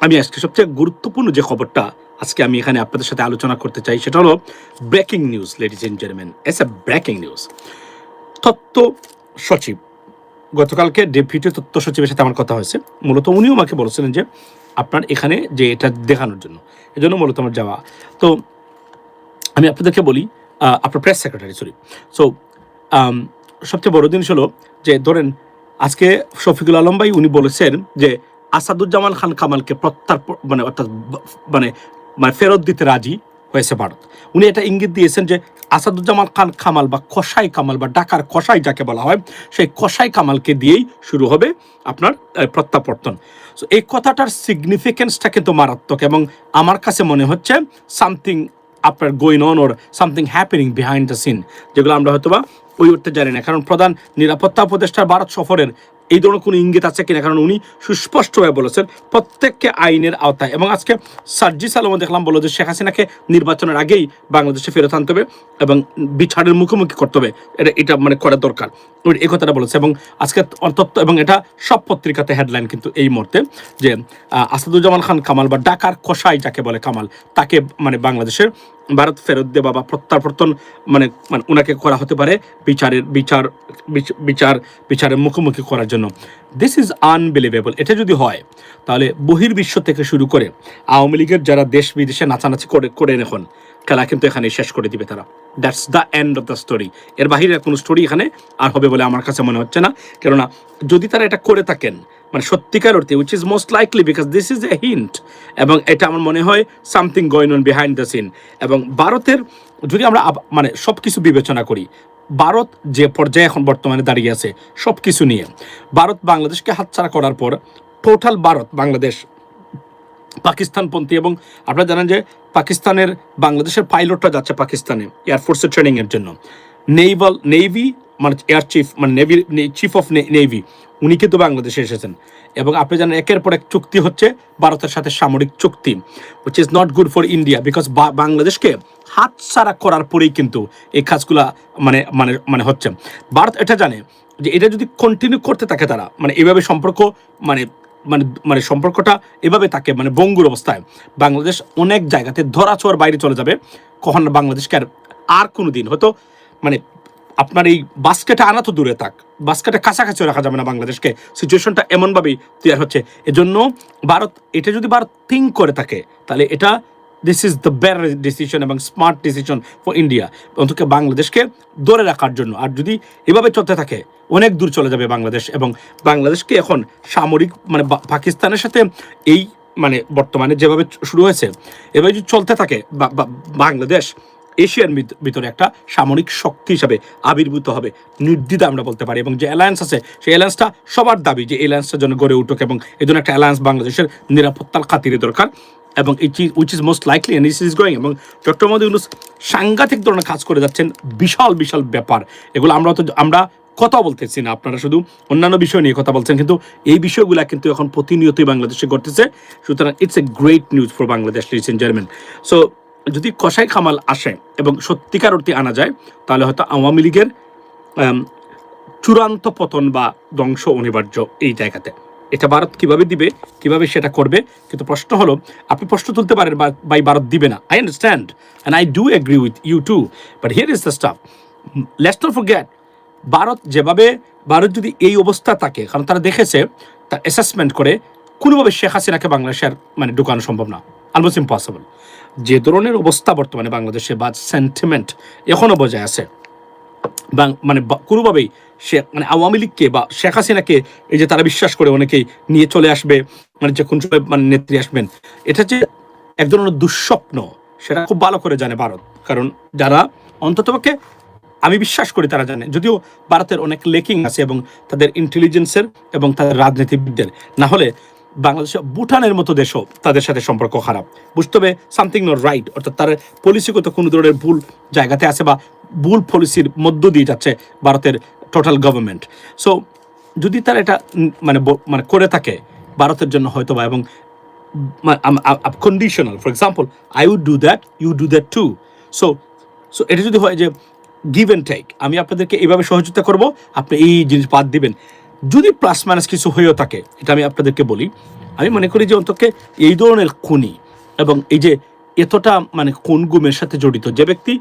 আমি আজকে সবচেয়ে গুরুত্বপূর্ণ যে খবরটা আজকে আমি এখানে আপনাদের সাথে আলোচনা করতে চাই, সেটা হলো breaking news ladies and gentleman S A breaking news তত্ত্ব সচিব। গতকালকে ডেপুটি তথ্য সচিবের সাথে আমার কথা হয়েছে। মূলত উনিও আমাকে বলেছিলেন যে আপনার এখানে যে এটা দেখানোর জন্য, এজন্য মূলত আমার যাওয়া। তো আমি আপনাদেরকে বলি আপনার প্রেস সেক্রেটারি সরি সো সবচেয়ে বড় জিনিস হলো যে ধরেন, আজকে শফিকুল আলম ভাই উনি বলেছেন যে আসাদুজ্জামান খান কামালকে প্রত্যার্পণ মানে অর্থাৎ মানে মানে ফেরত দিতে রাজি হয়েছে ভারত। উনি এটা ইঙ্গিত দিয়েছেন যে আসাদুজ্জামান খান কামাল বা কসাই কামাল বা ডাকার কসাই যাকে বলা হয়, সেই কসাই কামালকে দিয়েই শুরু হবে আপনার প্রত্যাবর্তন। সো এই কথাটার সিগনিফিকেন্সটা কিন্তু মারাত্মক এবং আমার কাছে মনে হচ্ছে সামথিং আপনার going on or something happening behind the scene যেগুলো আমরা হয়তোবা ওই উঠতে জানি না। কারণ প্রধান নিরাপত্তা উপদেষ্টার ভারত সফরের এই ধরনের কোনো ইঙ্গিত আছে কিনা? কারণ উনি সুস্পষ্টভাবে বলেছেন প্রত্যেককে আইনের আওতায়। এবং আজকে সার্জিস আলমও দেখলাম বলো যে শেখ হাসিনাকে নির্বাচনের আগেই বাংলাদেশে ফেরত আনতে হবে এবং বিচারের মুখোমুখি করতে হবে। এটা এটা মানে করা দরকার। এই কথাটা বলেছে এবং আজকে অন্তত এবং এটা সব পত্রিকাতে হেডলাইন কিন্তু এই মুহূর্তে যে আসাদুজ্জামান খান কামাল বা ডাকার কসাই যাকে বলে কামাল, তাকে মানে বাংলাদেশের ভারত ফেরত দেওয়া বা প্রত্যাবর্তন মানে মানে ওনাকে করা হতে পারে বিচারের, বিচার, বিচ- বিচার, বিচারের মুখোমুখি করার জন্য। দিস ইজ আনবিলিভেবল এটা যদি হয়, তাহলে বহির্বিশ্ব থেকে শুরু করে আওয়ামী লীগের যারা দেশ বিদেশে নাচানাচি করে করেন এখন খেলা কিন্তু এখানে শেষ করে দিবে তারা। That's the end of the story এর বাহিরে কোনো স্টোরি এখানে আর হবে বলে আমার কাছে মনে হচ্ছে না। কেননা যদি তারা এটা করে থাকেন মানে সত্যিকার অর্থে which is most likely because this is a hint এবং এটা আমার মনে হয় something going on behind the scene এবং ভারতের, যদি আমরা মানে সব কিছু বিবেচনা করি, ভারত যে পর্যায়ে এখন বর্তমানে দাঁড়িয়ে আছে সব কিছু নিয়ে, ভারত বাংলাদেশকে হাতছাড়া করার পর টোটাল ভারত, বাংলাদেশ পাকিস্তানপন্থী এবং আপনারা জানেন যে পাকিস্তানের বাংলাদেশের পাইলটরা যাচ্ছে পাকিস্তানে এয়ারফোর্সের ট্রেনিংয়ের জন্য। নেইভাল নেভি মানে এয়ার চিফ মানে নেভি চিফ অফ নেভি উনি কিন্তু বাংলাদেশে এসেছেন। এবং আপনি জানেন একের পর এক চুক্তি হচ্ছে ভারতের সাথে সামরিক চুক্তি which is not good for India because বাংলাদেশকে হাত হাতছাড়া করার পরেই কিন্তু এই কাজগুলা মানে মানে মানে হচ্ছে। ভারত এটা জানে যে এটা যদি কন্টিনিউ করতে থাকে তারা মানে এভাবে সম্পর্ক মানে মানে মানে সম্পর্কটা এভাবে থাকে মানে বঙ্গুর অবস্থায়। বাংলাদেশ অনেক জায়গাতে ধরা ছোঁয়ার বাইরে চলে যাবে, কখন বাংলাদেশকে আর আর কোনো দিন হয়তো মানে আপনার এই বাস্কেটে আনা তো দূরে থাক, বাস্কেটে কাছাকাছিও রাখা যাবে না বাংলাদেশকে। সিচুয়েশনটা এমনভাবেই তৈরি হচ্ছে। এজন্য ভারত, এটা যদি ভারত থিঙ্ক করে থাকে, তাহলে এটা this is the better decision এবং স্মার্ট ডিসিশন ফর ইন্ডিয়া অন্তত বাংলাদেশকে ধরে রাখার জন্য। আর যদি এভাবে চলতে থাকে, অনেক দূর চলে যাবে বাংলাদেশ এবং বাংলাদেশকে এখন সামরিক মানে পাকিস্তানের সাথে এই মানে বর্তমানে যেভাবে শুরু হয়েছে, এভাবে যদি চলতে থাকে বাংলাদেশ এশিয়ার ভিতরে একটা সামরিক শক্তি হিসাবে আবির্ভূত হবে নির্দ্বিধা আমরা বলতে পারি। এবং যে অ্যালায়েন্স আছে, সেই অ্যালায়েন্সটা সবার দাবি যে অ্যালায়েন্সটার জন্য গড়ে উঠুক এবং এই জন্য একটা অ্যালায়েন্স বাংলাদেশের নিরাপত্তার খাতিরে দরকার। এবং which is most likely and is going এবং ডক্টর ইউনুস সাংঘাতিক ধরনের কাজ করে যাচ্ছেন, বিশাল বিশাল ব্যাপার। এগুলো আমরা তো, আমরা কথা বলতেছি না, আপনারা শুধু অন্যান্য বিষয় নিয়ে কথা বলছেন, কিন্তু এই বিষয়গুলো কিন্তু এখন প্রতিনিয়তই বাংলাদেশে ঘটতেছে। সুতরাং it's a great news for Bangladesh leads in German so যদি কসাই খামাল আসে এবং সত্যিকার অর্থে আনা যায়, তাহলে হয়তো আওয়ামী লীগের চূড়ান্ত পতন বা ধ্বংস অনিবার্য এই জায়গাতে। এটা ভারত কীভাবে দিবে, কীভাবে সেটা করবে? কিন্তু প্রশ্ন হলো, আপনি প্রশ্ন তুলতে পারেন বাই ভারত দিবে না। I understand and I do agree with you too but here is the stuff let's not forget Bharat যেভাবে ভারত যদি এই অবস্থা থাকে, কারণ তারা দেখেছে তার অ্যাসেসমেন্ট করে, কোনোভাবে শেখ হাসিনাকে বাংলাদেশের মানে ঢুকানো সম্ভব না। অলমোস্ট ইম্পসিবল যে ধরনের অবস্থা বর্তমানে বাংলাদেশে বা সেন্টিমেন্ট এখনও বজায় আছে মানে কোনোভাবেই সে মানে আওয়ামী লীগকে বা শেখ হাসিনাকে এই যে তারা বিশ্বাস করে অনেকেই নিয়ে চলে আসবে মানে যে কোন মানে নেত্রী আসবেন, এটা যে এক ধরনের দুঃস্বপ্ন, সেটা খুব ভালো করে জানে ভারত। কারণ যারা অন্ততপক্ষে আমি বিশ্বাস করি তারা জানে, যদিও ভারতের অনেক লেকিং আছে এবং তাদের ইন্টেলিজেন্সের এবং তাদের রাজনীতিবিদদের, না হলে বাংলাদেশে ভুটানের মতো দেশও তাদের সাথে সম্পর্ক খারাপ। বুঝতে হবে সামথিং নট রাইট অর্থাৎ তার পলিসিগত কোনো ধরনের ভুল জায়গাতে আছে বা ভুল পলিসির মধ্য দিয়ে যাচ্ছে ভারতের টোটাল গভর্নমেন্ট সো যদি তারা এটা মানে মানে করে থাকে ভারতের জন্য হয়তো বা এবং conditional for example I would do that you do that too so so এটা যদি হয় যে গিভ অ্যান্ড টেক আমি আপনাদেরকে এইভাবে সহযোগিতা করব, আপনি এই জিনিস বাদ দিবেন। যদি প্লাস মাইনাস কিছু হয়েও থাকে, এটা আমি আপনাদেরকে বলি, আমি মনে করি যে অন্তকে এই ধরনের খুনি এবং এই যে এতটা মানে কোন গুমের সাথে জড়িত, যে ব্যক্তি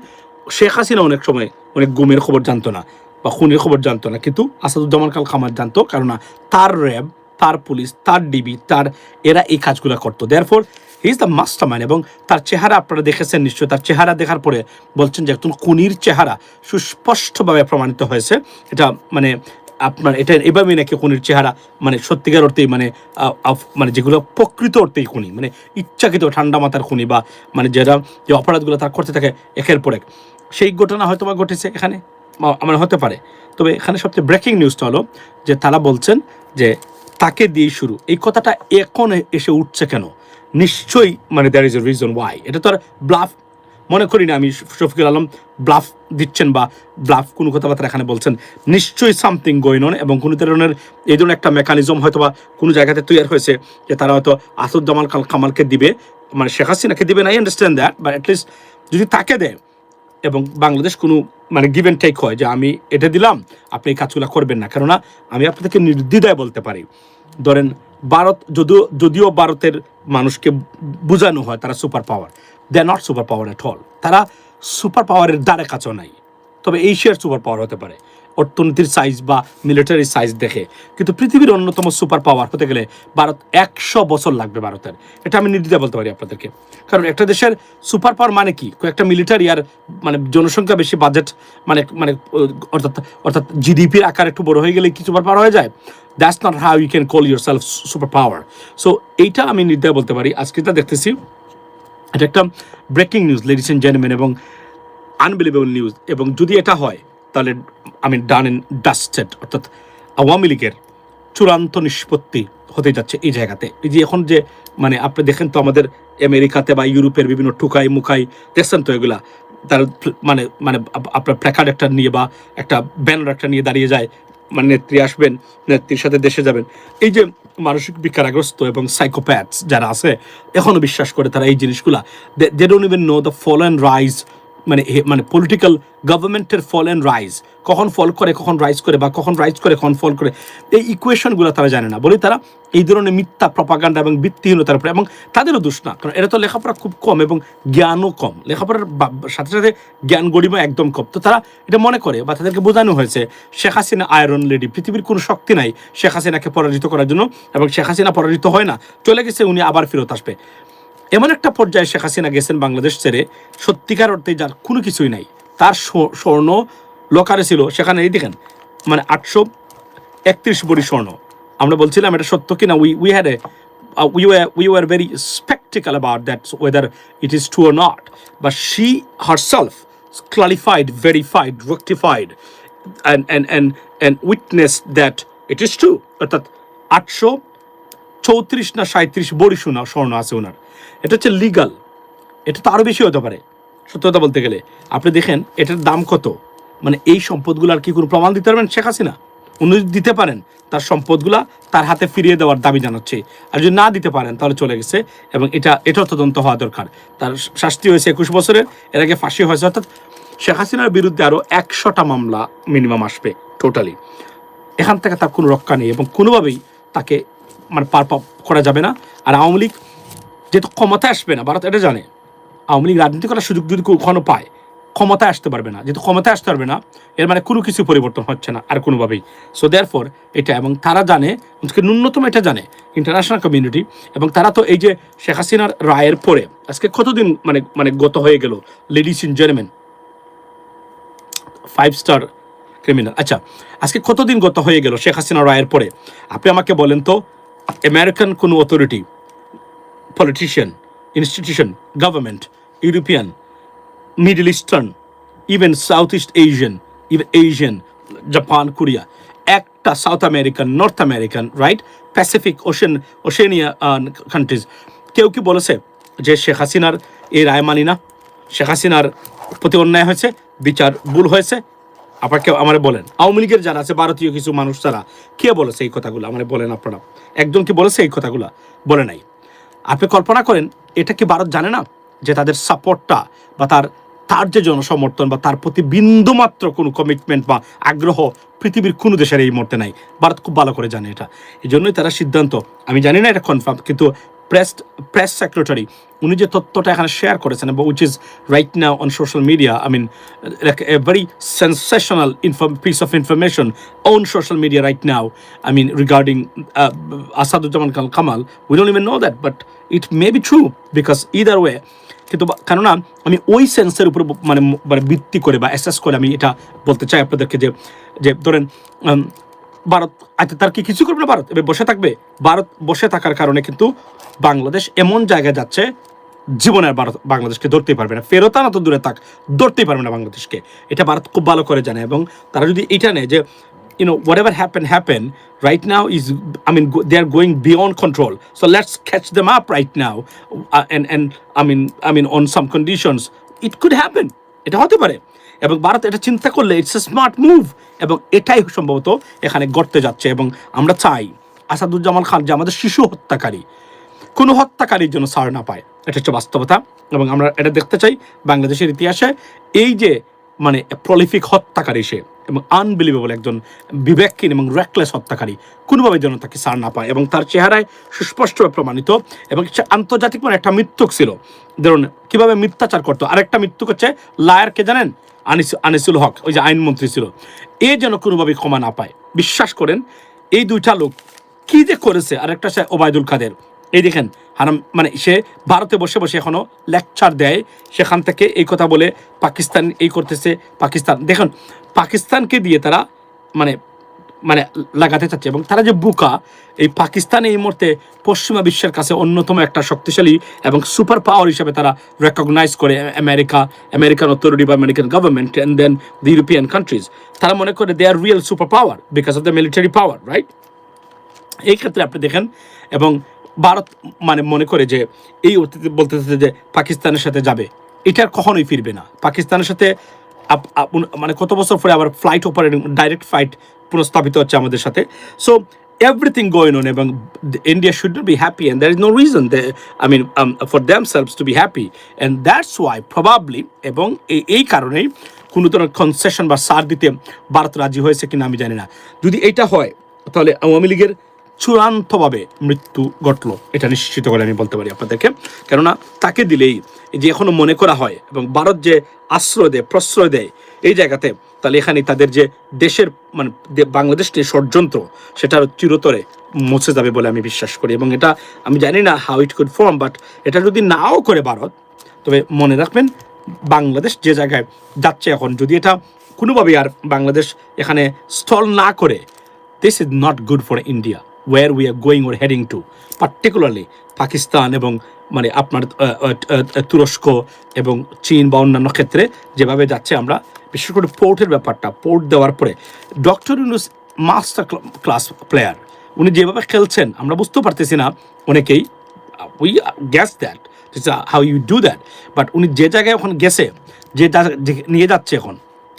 শেখ হাসিনা অনেক সময় অনেক গুমের খবর জানতো না বা খুনের খবর জানতো না। কিন্তু আসাদুজ্জামান কাল খামার জানতো, কেননা তার র্যাব, তার পুলিশ, তার ডিবি তার, এরা এই কাজগুলো করতো। Therefore he is the master man এবং তার চেহারা আপনারা দেখেছেন নিশ্চয়ই। তার চেহারা দেখার পরে বলছেন যে একজন খুনির চেহারা সুস্পষ্টভাবে প্রমাণিত হয়েছে। এটা মানে আপনার, এটা এভাবেই নাকি খুনির চেহারা মানে সত্যিকার অর্থেই মানে মানে যেগুলো প্রকৃত অর্থেই খুনি মানে ইচ্ছাকৃত ঠান্ডা মাথার খুনি বা মানে যারা যে অপরাধগুলো তার করতে থাকে, একের পর এক। সেই ঘটনা হয়তো বা ঘটেছে এখানে? বা আমার হতে পারে। তবে এখানে সবচেয়ে ব্রেকিং নিউজটা হলো যে তারা বলছেন যে তাকে দিয়ে শুরু। এই কথাটা এখন এসে উঠছে কেন? নিশ্চয়ই মানে there is a reason why এটা তো আর ব্লাফ মনে করি না আমি শফিকুল আলম ব্লাফ দিচ্ছেন বা ব্লাফ কোনো কথাবার্তা এখানে বলছেন। নিশ্চয়ই সামথিং গোয়েন অন এবং কোনো ধরনের এই ধরনের একটা মেকানিজম হয়তো বা কোনো জায়গাতে তৈরি হয়েছে যে তারা হয়তো আসাদুজ্জামান কাল কামালকে দিবে। মানে শেখ হাসিনাকে দিবে না I understand that but at least যদি তাকে দেয় এবং বাংলাদেশ কোনো মানে গিভেন টেক হয় যে আমি এটা দিলাম, আপনি এই কাজগুলো করবেন না। কেননা আমি আপনাদেরকে নির্দ্বিধায় বলতে পারি। ধরেন ভারত যদিও যদিও ভারতের মানুষকে বোঝানো হয় তারা super power they not super power at all তারা সুপার পাওয়ারের দ্বারে কাছেও নাই। তবে এশিয়ার সুপার পাওয়ার হতে পারে। অর্থনীতির সাইজ বা মিলিটারি সাইজ দেখে। কিন্তু পৃথিবীর অন্যতম সুপার পাওয়ার হতে গেলে ভারত একশো বছর লাগবে ভারতের। এটা আমি নির্দ্বিধা বলতে পারি আপনাদেরকে। কারণ একটা দেশের সুপার পাওয়ার মানে কি? একটা মিলিটারি আর মানে জনসংখ্যা বেশি বাজেট মানে মানে অর্থাৎ অর্থাৎ জিডিপির আকার একটু বড় হয়ে গেলে কি সুপার পাওয়ার হয়ে যায়? That's not how you can call yourself super power so এইটা আমি নির্দ্বিধা বলতে পারি। আজকে এটা দেখতেছি, এটা একটা breaking news ladies and gentleman এবং আনবিলিভেবল নিউজ এবং যদি এটা হয় তাহলে আমি ডান এন্ড ডাস্টেড অর্থাৎ আওয়ামী লীগের চূড়ান্ত নিষ্পত্তি হতে যাচ্ছে এই জায়গাতে। এই যে এখন যে মানে আপনি দেখেন তো আমাদের আমেরিকাতে বা ইউরোপের বিভিন্ন টুকাই মুকাই দেখছেন তো এগুলা? তার মানে মানে আপনার প্ল্যাকার্ড একটা নিয়ে বা একটা ব্যানার একটা নিয়ে দাঁড়িয়ে যায় মানে নেত্রী আসবেন, নেত্রীর সাথে দেশে যাবেন। এই যে মানসিক বিকারাগ্রস্ত এবং সাইকোপ্যাথস যারা আছে এখনও বিশ্বাস করে তারা এই জিনিসগুলা। They don't even know the fall and rise মানে মানে পলিটিক্যাল গভর্নমেন্টের ফল অ্যান্ড রাইজ কখন ফল করে, কখন রাইজ করে, বা কখন রাইজ করে, কখন ফল করে। এই ইকুয়েশনগুলো তারা জানে না। বলে তারা, এই ধরনের মিথ্যা প্রপাগান্ডা এবং ভিত্তিহীনতার উপরে, এবং তাদেরও দোষ না। কারণ এরা তো লেখাপড়া খুব কম এবং জ্ঞানও কম। লেখাপড়ার সাথে সাথে জ্ঞান গরিমা একদম কম। তো তারা এটা মনে করে, বা তাদেরকে বোঝানো হয়েছে, শেখ হাসিনা আয়রন লেডি পৃথিবীর কোনো শক্তি নাই শেখ হাসিনাকে পরাজিত করার জন্য, এবং শেখ হাসিনা পরাজিত হয় না। চলে গেছে, উনি আবার ফেরত আসবে। এমন একটা পর্যায়ে শেখ হাসিনা গেছেন বাংলাদেশ ছেড়ে সত্যিকার অর্থে যার কোনো কিছুই নাই। তার স্বর্ণ লকারে ছিল সেখানে এই দেখেন মানে আটশো একত্রিশ বড়ি স্বর্ণ। আমরা বলছিলাম এটা সত্য কিনা we we had a we we were very sceptical about that whether it is or নট বা she herself clarified, verified, rectified, and and and and witness that it is true. অর্থাৎ আটশো চৌত্রিশ না সাঁত্রিশ বড়ি সোনা, স্বর্ণ আছে ওনার। এটা হচ্ছে লিগাল এটা তো আরও বেশি হতে পারে, সত্য কথা বলতে গেলে। আপনি দেখেন, এটার দাম কত? মানে এই সম্পদগুলো আর কি কোনো প্রমাণ দিতে পারবেন শেখ হাসিনা? উনি দিতে পারেন, তার সম্পদগুলা তার হাতে ফিরিয়ে দেওয়ার দাবি জানাচ্ছে। আর যদি না দিতে পারেন, তাহলে চলে গেছে এবং এটা এটাও তদন্ত হওয়া দরকার। তার শাস্তি হয়েছে একুশ বছরের, এর আগে ফাঁসি হয়েছে। অর্থাৎ শেখ হাসিনার বিরুদ্ধে আরও একশোটা মামলা মিনিমাম আসবে টোটালি এখান থেকে তার কোনো রক্ষা নেই এবং কোনোভাবেই তাকে মানে পার করা যাবে না। আর আওয়ামী লীগ যেহেতু ক্ষমতায় আসবে না, ভারত এটা জানে, আওয়ামী লীগ রাজনীতি করার সুযোগ যদি কখনো পায়, ক্ষমতায় আসতে পারবে না। যেহেতু ক্ষমতায় আসতে পারবে না, এর মানে কোনো কিছু পরিবর্তন হচ্ছে না আর কোনোভাবেই। সো দেয়ার এটা এবং তারা জানে, আজকে ন্যূনতম এটা জানে ইন্টারন্যাশনাল কমিউনিটি এবং তারা তো এই যে শেখ হাসিনার রায়ের পরে, আজকে কতদিন মানে মানে গত হয়ে গেল ladies in gentleman five star criminal আচ্ছা আজকে কতদিন গত হয়ে গেল শেখ হাসিনা রায়ের পরে? আপনি আমাকে বলেন তো আমেরিকান কোনো authority politician institution government European Middle Eastern even South East Asian even Asian Japan Korea একটা South American North American right Pacific Ocean Oceania countries কেউ কি বলেছে যে শেখ হাসিনার এই রায় মানি না? শেখ হাসিনার প্রতি অন্যায় হয়েছে, বিচার ভুল হয়েছে আপনার কেউ আমার বলেন? আওয়ামী লীগের যারা আছে, ভারতীয় কিছু মানুষ যারা কে বলেছে এই কথাগুলো? আমার বলেন আপনারা। একজন কি বলেছে এই কথাগুলো? বলে নাই। আপনি কল্পনা করেন, এটা কি ভারত জানে না যে তাদের সাপোর্টটা বা তার তার যে জনসমর্থন বা তার প্রতি বিন্দুমাত্র কোনো কমিটমেন্ট বা আগ্রহ পৃথিবীর কোনো দেশের এই মুহূর্তে নাই। ভারত খুব ভালো করে জানে এটা। এই জন্যই তারা সিদ্ধান্ত, আমি জানি না এটা কনফার্ম কিন্তু প্রেস প্রেস সেক্রেটারি উনি যে তথ্যটা এখানে শেয়ার করেছেন এবং which is right now on social media I mean a very sensational piece of information on social media right now I mean regarding Asaduzzaman কাল Kamal we don't even know that but it may be true because either way কিন্তু কেননা আমি ওই সেন্সের উপর মানে মানে ভিত্তি করে বা অ্যাসেস করে আমি এটা বলতে চাই আপনাদেরকে যে যে ধরেন উম, ভারত আচ্ছা, আজকে তার কি কিছু করবে না ভারত? এবার বসে থাকবে। ভারত বসে থাকার কারণে কিন্তু বাংলাদেশ এমন জায়গায় যাচ্ছে, জীবনের ভারত, বাংলাদেশকে ধরতেই পারবে না। ফেরত না তো দূরে থাক, ধরতেই পারবে না বাংলাদেশকে। এটা ভারত খুব ভালো করে জানে এবং তারা যদি এটা নেয় যে you know whatever happen happen right now is I mean they are going beyond control so let's catch the map right now and and I mean I mean on some conditions it could happen এটা হতে পারে। এবং ভারত এটা চিন্তা করলে it's a smart move এবং এটাই সম্ভবত এখানে গড়তে যাচ্ছে এবং আমরা চাই আসাদুজ্জামান খান যে আমাদের শিশু হত্যাকারী, কোনো হত্যাকারীর জন্য সার না পায়। এটা হচ্ছে বাস্তবতা এবং আমরা এটা দেখতে চাই বাংলাদেশের ইতিহাসে। এই যে মানে প্রলিফিক হত্যাকারী সে এবং আনবিলিভেবল একজন বিবেকহীন এবং রেকলেস হত্যাকারী। কোনোভাবে যেন তাকে ছাড় না পায় এবং তার চেহারায় সুস্পষ্টভাবে প্রমাণিত এবং সে আন্তর্জাতিক মানে একটা মৃত্যুক ছিল। ধরুন, কীভাবে মিথ্যাচার করতো? আরেকটা মৃত্যুক হচ্ছে লায়ারকে জানেন? আনিস আনিসুল হক, ওই যে আইনমন্ত্রী ছিল। এ যেন কোনোভাবে ক্ষমা না পায়। বিশ্বাস করেন, এই দুইটা লোক কী যে করেছে? আরেকটা সে ওবায়দুল কাদের। এই দেখেন, হারাম মানে সে ভারতে বসে বসে এখনও লেকচার দেয়। সেখান থেকে এই কথা বলে পাকিস্তান এই করতেছে, পাকিস্তান। দেখুন, পাকিস্তানকে দিয়ে তারা মানে মানে লাগাতে চাচ্ছে এবং তারা যে বুকা, এই পাকিস্তান এই মুহূর্তে পশ্চিমা বিশ্বের কাছে অন্যতম একটা শক্তিশালী এবং সুপার পাওয়ার হিসেবে তারা রেকগনাইজ করে, আমেরিকা আমেরিকান অথরিটি বা American government and then the European countries তারা মনে করে they are real super power because of the military power right এই ক্ষেত্রে আপনি দেখেন এবং ভারত মানে মনে করে যে, এই অতীতে বলতেছে যে পাকিস্তানের সাথে যাবে। এটা কখনোই ফিরবে না। পাকিস্তানের সাথে মানে কত বছর পরে আবার ফ্লাইট অপারেটিং ডাইরেক্ট ফ্লাইট পুনঃস্থাপিত হচ্ছে আমাদের সাথে। সো এভরিথিং গোয়িং অন এবং India should be happy and there is no reason they I mean for themselves to be happy and that's why probably এবং এই কারণেই কোনো ধরনের কনসেশন বা সার দিতে ভারত রাজি হয়েছে কিনা আমি জানি না। যদি এইটা হয়, তাহলে আওয়ামী লীগের চূড়ান্তভাবে মৃত্যু ঘটলো। এটা নিশ্চিত করে আমি বলতে পারি আপনাদেরকে। কেননা তাকে দিলেই যে এখনও মনে করা হয় এবং ভারত যে আশ্রয় দেয়, প্রশ্রয় দেয় এই জায়গাতে, তাহলে এখানে তাদের যে দেশের মানে বাংলাদেশ যে ষড়যন্ত্র, সেটা চিরতরে মুছে যাবে বলে আমি বিশ্বাস করি। এবং এটা আমি জানি না how it could form but এটা যদি নাও করে ভারত, তবে মনে রাখবেন বাংলাদেশ যে জায়গায় যাচ্ছে এখন, যদি এটা কোনোভাবেই আর বাংলাদেশ এখানে স্থল না করে this is not good for India war we are going or heading to particularly Pakistan এবং মানে আপনার তুরস্ক এবং চীন বা অন্যান্য ক্ষেত্রে যেভাবে যাচ্ছে আমরা বিশেষ করে পোর্টের ব্যাপারটা পোর্ট দেওয়ার পরে doctor Yunus master class player উনি যেভাবে খেলছেন আমরা বুঝতেও পারতেছি না অনেকেই we guess that how you do that but উনি যে জায়গায় এখন গেছে যে নিয়ে যাচ্ছে এখন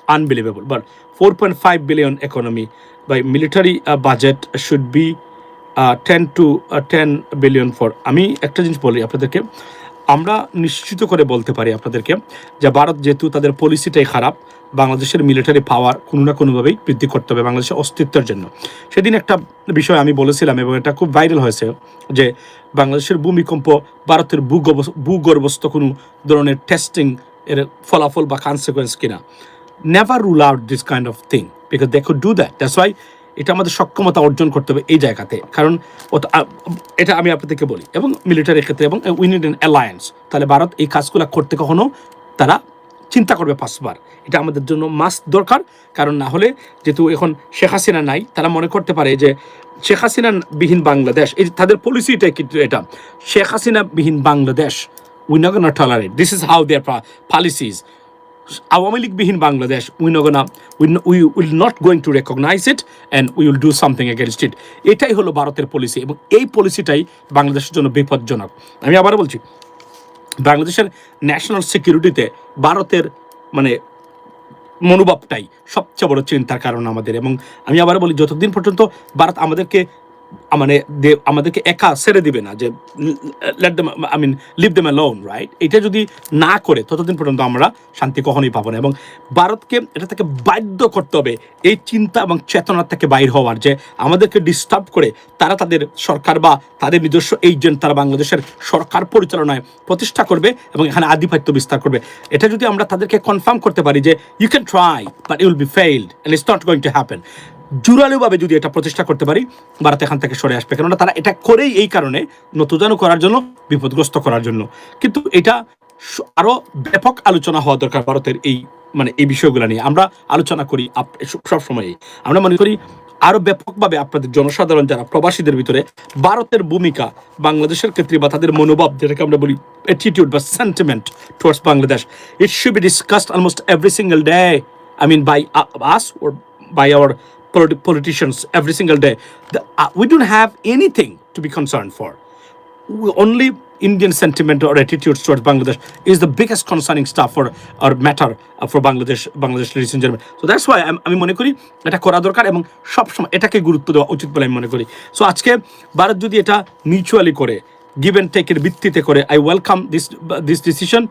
unbelievable. But 4.5 billion economy by military uh, budget should be uh, 10 to uh, 10 billion for আমি একটা জিনিস বলি আপনাদেরকে আমরা নিশ্চিত করে বলতে পারি আপনাদেরকে যে ভারত যেহেতু তাদের পলিসিটাই খারাপ বাংলাদেশের মিলিটারি পাওয়ার কোনো না কোনোভাবেই বৃদ্ধি করতে হবে বাংলাদেশের অস্তিত্বের জন্য। সেদিন একটা বিষয় আমি বলেছিলাম এবং এটা খুব ভাইরাল হয়েছে যে বাংলাদেশের ভূমিকম্প ভারতের ভূগর্ভ- ভূগর্ভস্থ কোনো ধরনের টেস্টিং এর ফলাফল বা কনসিকোয়েন্স কিনা। Never rule out this kind of thing because they do that that's why এটা আমাদের সক্ষমতা অর্জন করতে হবে এই জায়গাতে। কারণ এটা আমি আপনাদেরকে বলি। এবং মিলিটারি ক্ষেত্রে এবং উই নিড এন অ্যালায়েন্স তাহলে ভারত এই কাজগুলো করতে কখনো তারা চিন্তা করবে পাঁচবার। এটা আমাদের জন্য মাস্ট দরকার। কারণ না হলে যেহেতু এখন শেখ হাসিনা নাই, তারা মনে করতে পারে যে শেখ হাসিনা বিহীন বাংলাদেশ। এই তাদের পলিসিটাই কিন্তু এটা। শেখ হাসিনা বিহীন Bangladesh we not tolerate this is how their policies Awami লীগবিহীন Bangladesh we not gonna we will not going to recognise it and we will do something against it এটাই হলো ভারতের পলিসি এবং এই পলিসিটাই বাংলাদেশের জন্য বিপজ্জনক। আমি আবার বলছি, বাংলাদেশের ন্যাশনাল সিকিউরিটিতে ভারতের মানে মনোভাবটাই সবচেয়ে বড় চিন্তার কারণ আমাদের এবং আমি আবার বলি, যতদিন পর্যন্ত ভারত আমাদেরকে মানে দে- আমাদেরকে একা ছেড়ে দিবে না যে let them I mean leave them alone right এটা যদি না করে, ততদিন পর্যন্ত আমরা শান্তি কখনোই পাবো না। এবং ভারতকে, এটা থেকে বাধ্য করতে হবে এই চিন্তা এবং চেতনা থেকে বাইর হওয়ার যে, আমাদেরকে ডিস্টার্ব করে তারা তাদের সরকার বা তাদের নিজস্ব এজেন্ট তারা বাংলাদেশের সরকার পরিচালনায় প্রতিষ্ঠা করবে এবং এখানে আধিপত্য বিস্তার করবে। এটা যদি আমরা তাদেরকে কনফার্ম করতে পারি যে you can try but you'll be failed and it's not going to happen জোরালোভাবে যদি এটা প্রতিষ্ঠা করতে পারি ভারত এখান থেকে সরে আসবে। কেননা তারা এটা করেই এই কারণে নতুদানু করার জন্য বিপদগ্রস্ত করার জন্য। কিন্তু এটা স- আরও ব্যাপক আলোচনা হওয়া দরকার ভারতের এই মানে এই বিষয়গুলো নিয়ে। আমরা আলোচনা করি আপ- সব সময় আমরা মনে করি আরও ব্যাপকভাবে আপনাদের জনসাধারণ যারা প্রবাসীদের ভিতরে ভারতের ভূমিকা বাংলাদেশের ক্ষেত্রে বা তাদের মনোভাব যেটাকে আমরা বলি অ্যাটিটিউড বা sentiment towards Bangladesh it should be discussed almost every single day I mean by uh, us or by our politi- politicians every single day. The, uh, we don't have anything to be concerned for. We, only Indian sentiment or attitudes towards Bangladesh is the biggest concerning stuff for or matter uh, for Bangladesh, Bangladesh ladies and gentlemen. So that's why I'm- মনে করি এটা করা দরকার এবং সবসময় এটাকে গুরুত্ব দেওয়া উচিত বলে আমি মনে করি সো আজকে ভারত যদি এটা মিউচুয়ালি করে গিভ অ্যান্ড টেকের ভিত্তিতে করে I welcome this this decision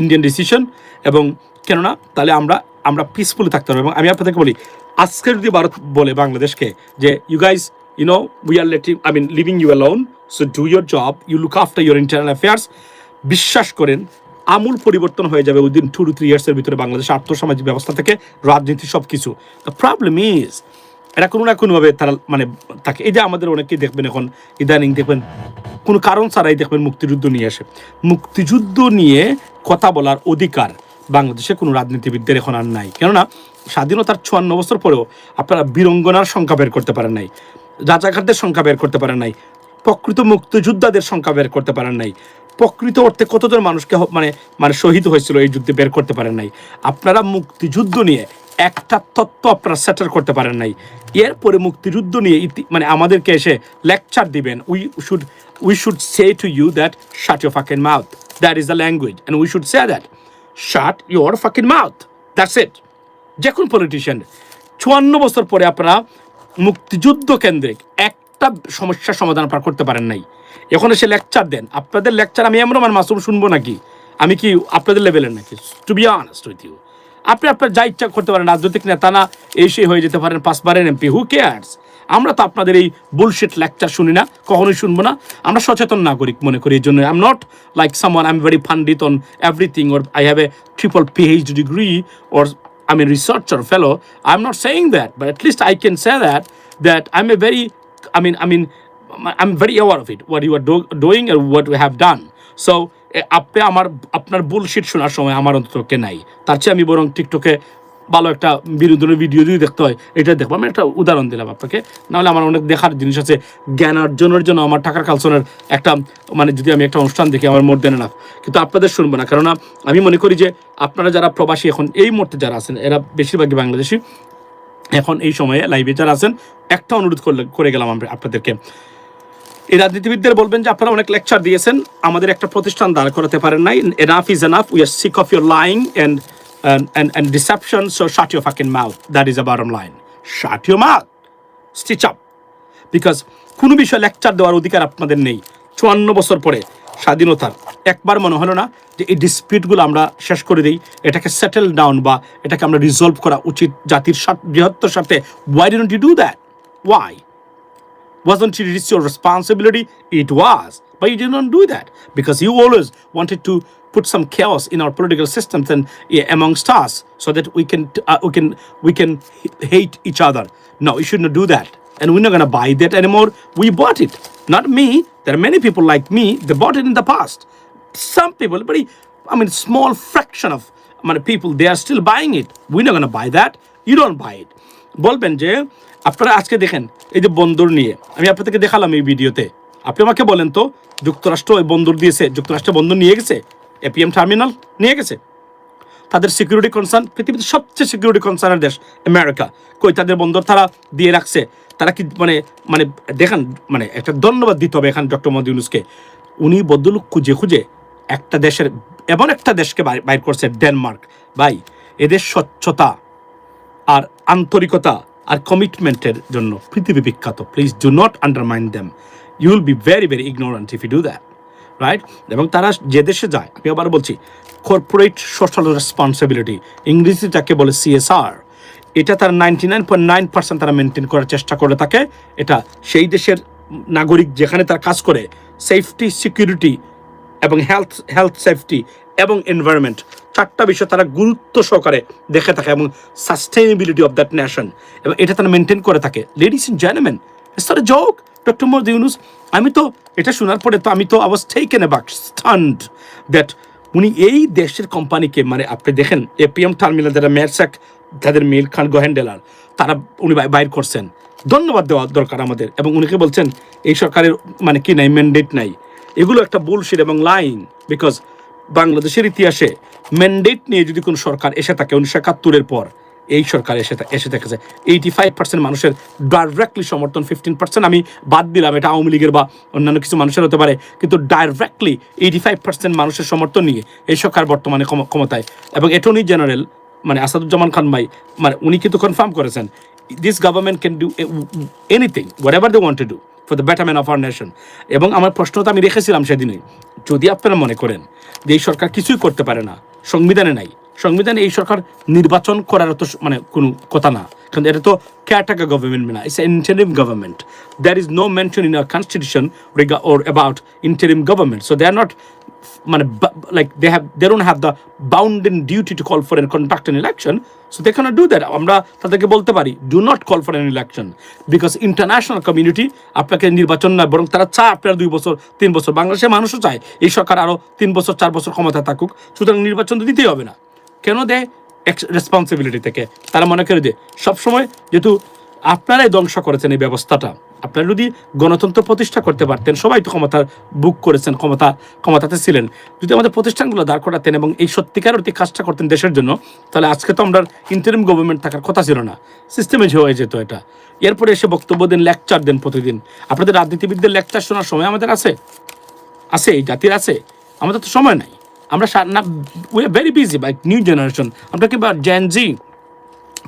Indian decision এবং কেননা তাহলে আমরা আমরা পিসফুলি থাকতে পারব এবং আমি আপনাদেরকে বলি আজকে যদি ভারত বলে বাংলাদেশকে যে you guys you know we are letting I mean leaving you alone so do your job you look after your internal affairs বিশ্বাস করেন, আমূল পরিবর্তন হয়ে যাবে উইদিন টু টু থ্রি ইয়ার্সের ভিতরে বাংলাদেশের আর্থসামাজিক ব্যবস্থা থেকে, রাজনীতি সব কিছু দ্য প্রবলেম ইজ এটা কোনো না কোনোভাবে তারা মানে থাকে। এই যে আমাদের অনেকেই দেখবেন এখন, ইদানিং দেখবেন, কোনো কারণ ছাড়াই দেখবেন মুক্তিযুদ্ধ নিয়ে আসে। মুক্তিযুদ্ধ নিয়ে কথা বলার অধিকার বাংলাদেশে কোনো রাজনীতিবিদদের এখন আর নাই। কেননা স্বাধীনতার চুয়ান্ন বছর পরেও আপনারা বীরঙ্গনার সংখ্যা বের করতে পারেন নাই, রাজাঘাটদের সংখ্যা বের করতে পারেন নাই, প্রকৃত মুক্তিযোদ্ধাদের সংখ্যা বের করতে পারেন নাই, প্রকৃত অর্থে কতজন মানুষকে মানে মানে শহীদ হয়েছিল এই যুদ্ধে বের করতে পারেন নাই। আপনারা মুক্তিযুদ্ধ নিয়ে একটা তত্ত্ব আপনারা সেটেল করতে পারেন নাই। এরপরে মুক্তিযুদ্ধ নিয়ে ইতি- মানে আমাদেরকে এসে লেকচার দিবেন we should we should say to you that shut fucking mouth that is the language and we should say that shut your fucking mouth that's it যে পলিটিশিয়ান চুয়ান্ন বছর পরে আপনারা মুক্তিযুদ্ধ কেন্দ্রিক একটা সমস্যার সমাধান আপনারা করতে পারেন নাই। এখন এসে লেকচার দেন। আপনাদের লেকচার আমি এমন আমার মাসুম শুনব নাকি? আমি কি আপনাদের লেভেলের নাকি? To be honest with you আপনি আপনার যা ইচ্ছা করতে পারেন, রাজনৈতিক নেতা না এই হয়ে যেতে পারেন, পাঁচবারের এমপি হু কেয়ার্স আমরা তো আপনাদের এই বুলশিট লেকচার শুনি না কখনোই শুনব না আমরা সচেতন নাগরিক মনে করি এই জন্য I am not like someone I am very ফান্ডিত on everything or I have a triple PhD degree or I'm a researcher fellow. I'm not saying that, but at least I can say that that I'm a very, I mean, I mean, I'm very aware of it. What you are do- doing and what we have done. So আপনি আমার আপনার bullshit শোনার সময় আমার অন্ততকে নাই তার চেয়ে আমি বরং টিকটকে ভালো একটা বিনোদনের ভিডিও যদি দেখতে হয়, এটা দেখব। আমি একটা উদাহরণ দিলাম আপনাকে। নাহলে আমার অনেক দেখার জিনিস আছে। জ্ঞান অর্জনের জন্য আমার টাকার কালচনের একটা মানে যদি আমি একটা অনুষ্ঠান দেখি, আমার মোর দেন না কিন্তু আপনাদের শুনব না। কেননা আমি মনে করি যে, আপনারা যারা প্রবাসী, এখন এই মুহূর্তে যারা আছেন, এরা বেশিরভাগই বাংলাদেশি। এখন এই সময়ে লাইভে যারা আছেন, একটা অনুরোধ করে গেলাম আমরা আপনাদেরকে। এই রাজনীতিবিদদের বলবেন যে, আপনারা অনেক লেকচার দিয়েছেন। আমাদের একটা প্রতিষ্ঠান দাঁড় করাতে পারেন নাই। Enough is enough we are sick of your lying and and, and and deception, so shut your fucking mouth. That is the bottom line. Shut your mouth. Stitch up. Because কোনো বিষয়ে লেকচার দেওয়ার অধিকার আপনাদের নেই চুয়ান্ন বছর পরে স্বাধীনতার একবার মনে হলো না যে এই ডিসপিউটগুলো আমরা শেষ করে দিই এটাকে সেটেল ডাউন বা এটাকে আমরা রিজলভ করা উচিত জাতির বৃহত্তর স্বার্থে why don't you do that why wasn't it your responsibility? It was. But you did not do that because you always wanted to put some chaos in our political systems and yeah, amongst us so that we can uh, we can we can hate each other. No, you should not do that. And we're not going to buy that anymore. We bought it. Not me. There are many people like me. They bought it in the past. Some people, but I mean, small fraction of mean, people, they are still buying it. We're not going to buy that. You don't buy it. বলবেন যে আপনারা আজকে দেখেন এই যে বন্দর নিয়ে আমি আপনাদেরকে দেখালাম এই ভিডিওতে আপনি আমাকে বলেন তো যুক্তরাষ্ট্র এই বন্দর দিয়েছে যুক্তরাষ্ট্র বন্দর নিয়ে গেছে এপিএম টার্মিনাল নিয়ে গেছে। তাদের সিকিউরিটি কনসার্ন পৃথিবীতে সবচেয়ে সিকিউরিটি কনসার্নের দেশ আমেরিকা কই তাদের বন্দর তারা দিয়ে রাখছে? তারা কি মানে মানে দেখেন মানে একটা ধন্যবাদ দিতে হবে এখানে ডক্টর মোদী ইউনুসকে। উনি বদলুক খুঁজে খুঁজে একটা দেশের, এমন একটা দেশকে বাইর করছে ডেনমার্ক। ভাই, এদের স্বচ্ছতা আর আন্তরিকতা আর কমিটমেন্টের জন্য পৃথিবী বিখ্যাত। Please do not undermine them you will be very very ignorant if you do that right এবং তারা যে দেশে যায়, আমি আবার বলছি কর্পোরেট সোশ্যাল রেসপন্সিবিলিটি ইংরেজিটাকে বলে সিএসআর এটা তার ninety nine point nine percent তারা মেনটেন করার চেষ্টা করে থাকে। এটা সেই দেশের নাগরিক যেখানে তারা কাজ করে সেফটি সিকিউরিটি এবং হেলথ হেলথ সেফটি এবং এনভায়রনমেন্ট চারটা বিষয় তারা গুরুত্ব সহকারে দেখে থাকে এবং সাস্টেনেবিলিটি অফ দ্যাট নেশন এবং এটা তারা মেনটেন করে থাকে। Ladies in gentleman not a joke doctor Mohammad Yunus আমি তো, এটা শোনার পরে তো আমি তো I was taken aback stunned that উনি এই দেশের কোম্পানিকে মানে আপনি দেখেন এপিএম টার্মিনাল যারা মেরসাক, তাদের মিল খান গোহেন্ডেলার তারা উনি বাইর করছেন। ধন্যবাদ দেওয়া দরকার আমাদের। এবং উনিকে বলছেন, এই সরকারের মানে কি নাই ম্যান্ডেট নাই। এগুলো একটা বুলশিট এবং লাইন বিকজ বাংলাদেশের ইতিহাসে ম্যান্ডেট নিয়ে যদি কোনো সরকার এসে থাকে উনিশশো একাত্তরের পর এই সরকার এসে এসে থেকেছে। এইটি ফাইভ পার্সেন্ট মানুষের ডাইরেক্টলি সমর্থন ফিফটিন পার্সেন্ট আমি বাদ দিলাম, এটা আওয়ামী লীগের বা অন্যান্য কিছু মানুষের হতে পারে, কিন্তু ডাইরেক্টলি এইটি ফাইভ পার্সেন্ট মানুষের সমর্থন নিয়ে এই সরকার বর্তমানে ক্ষমতায়। এবং অ্যাটর্নি জেনারেল মানে আসাদুজ্জামান খান ভাই মানে উনি কিন্তু কনফার্ম করেছেন this government can do anything whatever they want to do for the betterment of our nation এবং আমার প্রশ্নটা আমি রেখেছিলাম সেদিনই, যদি আপনারা মনে করেন যে এই সরকার কিছুই করতে পারে না, সংবিধানে নাই সংবিধানে এই সরকার নির্বাচন করার তো মানে কোনো কথা না। কারণ এটা তো কেয়ারটেকার গভর্নমেন্ট না it's interim government there is no mention in our constitution or about interim government so they are not মানে like they have they don't have the bound in duty to call for an conduct an election so they can do that আমরা তাদেরকে বলতে পারি do not call for an election because international community আপনাকে নির্বাচন না, বরং তারা চায় আপনার দুই বছর, তিন বছর বাংলাদেশের মানুষও চায়। এই সরকার আরও তিন বছর, চার বছর ক্ষমতা থাকুক, সুতরাং নির্বাচন তো দিতেই হবে না। কেন দেয়? রেসপন্সিবিলিটি থেকে। তারা মনে করে যে সবসময় যেহেতু আপনারাই ধ্বংস করেছেন এই ব্যবস্থাটা, আপনারা যদি গণতন্ত্র প্রতিষ্ঠা করতে পারতেন, সবাই তো ক্ষমতা বুক করেছেন, ক্ষমতা, ক্ষমতাতে ছিলেন। যদি আমাদের প্রতিষ্ঠানগুলো দাঁড় করাতেন এবং এই সত্যিকার অর্থে কাজটা করতেন দেশের জন্য, তাহলে আজকে তো আমরা ইন্টারিম গভর্নমেন্ট থাকার কথা ছিল না। সিস্টেমে হয়ে যেত এটা। এরপরে এসে বক্তব্য দেন লেকচার দেন প্রতিদিন। আপনাদের রাজনীতিবিদদের লেকচার শোনার সময় আমাদের আছে? আছে, এই জাতির আছে? আমাদের তো সময় নাই। আমরা না we are very busy by new generation আমরা কি বা জেনজি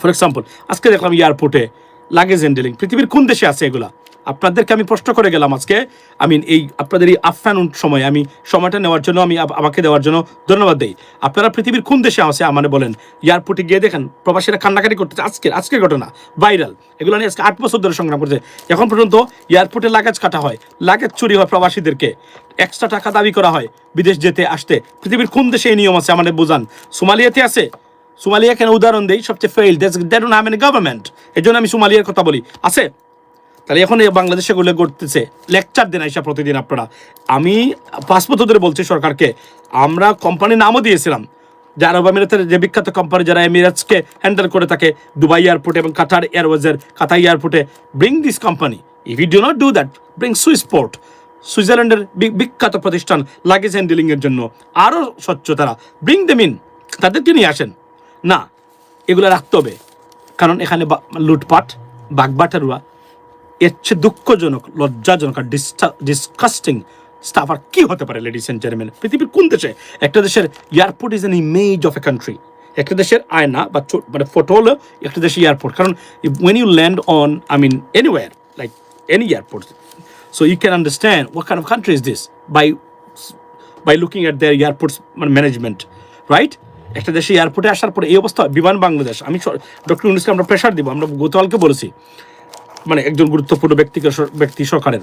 ফর এক্সাম্পল আজকে দেখলাম এয়ারপোর্টে লাগেজ হ্যান্ডেলিং পৃথিবীর কোন দেশে আছে এগুলা? আপনাদেরকে আমি প্রশ্ন করে গেলাম আজকে। আমি এই আপনাদের এই আফটানুন সময় আমি সময়টা নেওয়ার জন্য আমি আমাকে দেওয়ার জন্য ধন্যবাদ দিই। আপনারা পৃথিবীর কোন দেশে আছে আমাকে বলেন? এয়ারপোর্টে গিয়ে দেখেন, প্রবাসীরা কান্নাকাটি করতেছে। আজকের আজকের ঘটনা, ভাইরাল। এগুলো নিয়ে আজকে আট বছর ধরে সংগ্রাম করছে। এখন পর্যন্ত এয়ারপোর্টে লাগেজ কাটা হয়, লাগেজ চুরি হয় প্রবাসীদেরকে। এক্সট্রা টাকা দাবি করা হয় বিদেশ যেতে, আসতে। পৃথিবীর কোন দেশে এই নিয়ম আছে আমাদের বোঝান? সোমালিয়াতে আছে। সোমালিয়া কেন উদাহরণ দেই, সবচেয়ে fail that don't have government এই জন্য আমি সোমালিয়ার কথা বলি। আছে? তাহলে এখন এই বাংলাদেশে গুলো করতেছে লেকচার দেন আইসা প্রতিদিন আপনারা। আমি বছর ধরে বলছি সরকারকে, আমরা কোম্পানির নামও দিয়েছিলাম। যে আরব আমিরাতের যে বিখ্যাত কোম্পানি যারা এমিরেটসকে হ্যান্ডেল করে থাকে দুবাই এয়ারপোর্টে এবং কাতার এয়ারওয়েজের কাতার এয়ারপোর্টে bring this company if you do not do that bring Swissport সুইজারল্যান্ডের বিখ্যাত প্রতিষ্ঠান লাগেজ হ্যান্ডেলিংয়ের জন্য। আরও স্বচ্ছ তারা। ব্রিং দেম ইন তাদেরকে নিয়ে আসেন। না, এগুলো রাখতে হবে। কারণ এখানে লুটপাট, বাগবাটারুয়া এর চেয়ে দুঃখজনক, লজ্জাজনক আর ডিসকাস্টিং স্টাফ আর কি হতে পারে লেডিস এন্ড জেন্টলম্যান পৃথিবীর কোন দেশে? একটা দেশের airport is an image of a country একটা দেশের আয়না বা মানে ফটো হলো একটা দেশের এয়ারপোর্ট কারণ when you land on I mean anywhere like any airport so you can understand what kind of country is this by by looking at their airports মানে ম্যানেজমেন্ট রাইট একটা দেশে এয়ারপোর্টে আসার পরে এই অবস্থা, বিমান বাংলাদেশ। আমি ডক্টর ইউনুসকে আমরা প্রেশার দিব, আমরা গতকালকে বলেছি। মানে একজন গুরুত্বপূর্ণ ব্যক্তিকে ব্যক্তি সরকারের।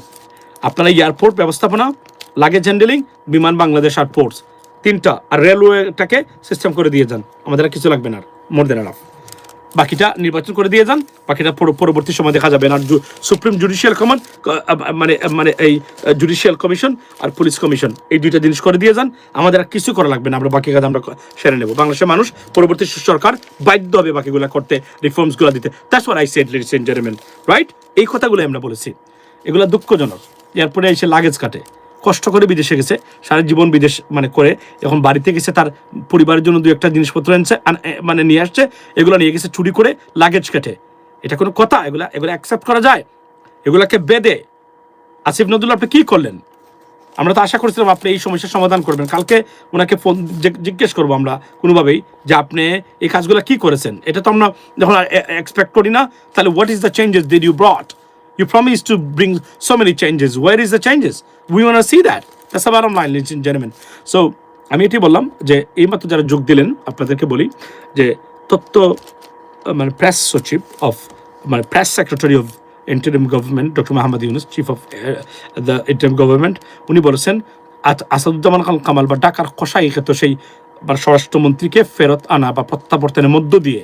আপনারা এয়ারপোর্ট ব্যবস্থাপনা লাগেজ হ্যান্ডেলিং বিমান বাংলাদেশ আর পোর্টস তিনটা, আর রেলওয়েটাকে সিস্টেম করে দিয়ে যান। আমাদের কিছু লাগবে না মোর দেন আনাফ বাকিটা নির্বাচন করে দিয়ে যান। বাকিটা পরবর্তী সময় দেখা যাবে আর সুপ্রিম জুডিশিয়াল কমান মানে মানে এই জুডিশিয়াল কমিশন আর পুলিশ কমিশন এই দুইটা জিনিস করে দিয়ে যান। আমাদের আর কিছু করা লাগবে না। আমরা বাকি কাজ আমরা সেরে নেব। বাংলাদেশের মানুষ পরবর্তী সরকার বাধ্য হবে বাকিগুলো করতে রিফর্মসগুলো দিতে। That's what I said ladies right এই কথাগুলো আমরা বলেছি। এগুলো দুঃখজনক। এরপরে এসে লাগেজ কাটে। কষ্ট করে বিদেশে গেছে, সারা জীবন বিদেশ মানে করে, এখন বাড়িতে গেছে, তার পরিবারের জন্য দু একটা জিনিসপত্র এনেছে মানে নিয়ে আসছে, এগুলো নিয়ে গেছে চুরি করে লাগেজ কেটে। এটা কোনো কথা, এগুলা, এগুলো অ্যাকসেপ্ট করা যায়। এগুলাকে বেদে আসিফ নজরুল, আপনি কী করলেন? আমরা তো আশা করছিলাম আপনি এই সমস্যার সমাধান করবেন। কালকে ওনাকে ফোন জিজ্ঞেস করব আমরা কোনোভাবেই যে আপনি এই কাজগুলো কি করেছেন। এটা তো আমরা যখন এক্সপেক্ট করি না, তাহলে what is the changes did you brought you promise to bring so many changes where is the changes we want see that that's আবার লাইন লিচ ইন জেনেমেন সো আমি এটি বললাম যে এইমাত্র যারা যোগ দিলেন, আপনাদেরকে বলি যে তথ্য মানে প্রেস সচিব অফ মানে press secretary of interim government doctor Mahmud Yunus chief of the interim government উনি বলেছেন আসাদুজ্জামান খান কামাল বা ঢাকার কষাই ক্ষেত্রে সেই বা স্বরাষ্ট্রমন্ত্রীকে ফেরত আনা বা প্রত্যাবর্তনের মধ্য দিয়ে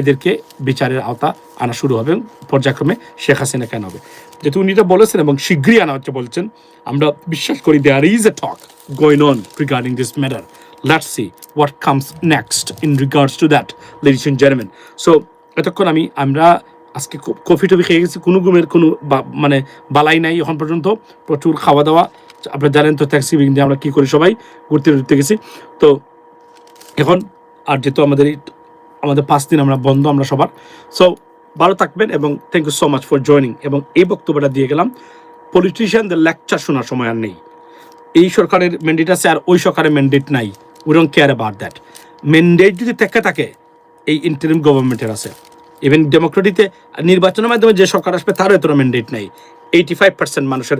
এদেরকে বিচারের আওতা আনা শুরু হবে পর্যায়ক্রমে শেখ হাসিনা কেন হবে? যেহেতু উনি এটা বলেছেন এবং শীঘ্রই আনা হচ্ছে বলছেন, আমরা বিশ্বাস করি there is a talk going on regarding this matter let's see what comes next in regards to that ladies in gentleman so এতক্ষণ আমি, আমরা আজকে কফি টফি খেয়ে গেছি, কোনো ঘুমের কোনো মানে বালাই নাই এখন পর্যন্ত, প্রচুর খাওয়া দাওয়া। আপনারা জানেন তো ট্যাক্সি দিয়ে আমরা কী করি সবাই ঘুরতে ঘুরতে গেছি। তো এখন আর যেহেতু আমাদের আমাদের পাঁচ দিন আমরা বন্ধ, আমরা সবার। সো ভালো থাকবেন এবং thank you so much for joining এবং এই বক্তব্যটা দিয়ে গেলাম পলিটিশিয়ানদের লেকচার শোনার সময় আর নেই। এই সরকারের ম্যান্ডেট আছে আর ওই সরকারের ম্যান্ডেট নাই। We don't care about that mandate যদি থেকে থাকে, এই ইন্টারিম গভর্নমেন্টের আছে। ইভেন ডেমোক্রেটিতে নির্বাচনের মাধ্যমে যে সরকার আসবে, তারও এতটা ম্যান্ডেট নাই। এইটি ফাইভ পার্সেন্ট মানুষের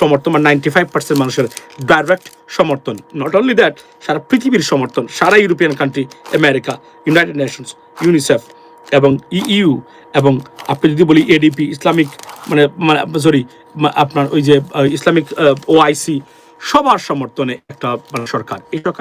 সমর্থন বা নাইনটি ফাইভ পার্সেন্ট মানুষের ডাইরেক্ট সমর্থন। নট অনলি দ্যাট সারা পৃথিবীর সমর্থন, সারা European country America United Nations UNICEF এবং ইইউ এবং আপনি যদি বলি এডিপি ইসলামিক মানে মানে সরি আপনার ওই যে ইসলামিক ওআইসি সবার সমর্থনে একটা মানে সরকার। এই সরকার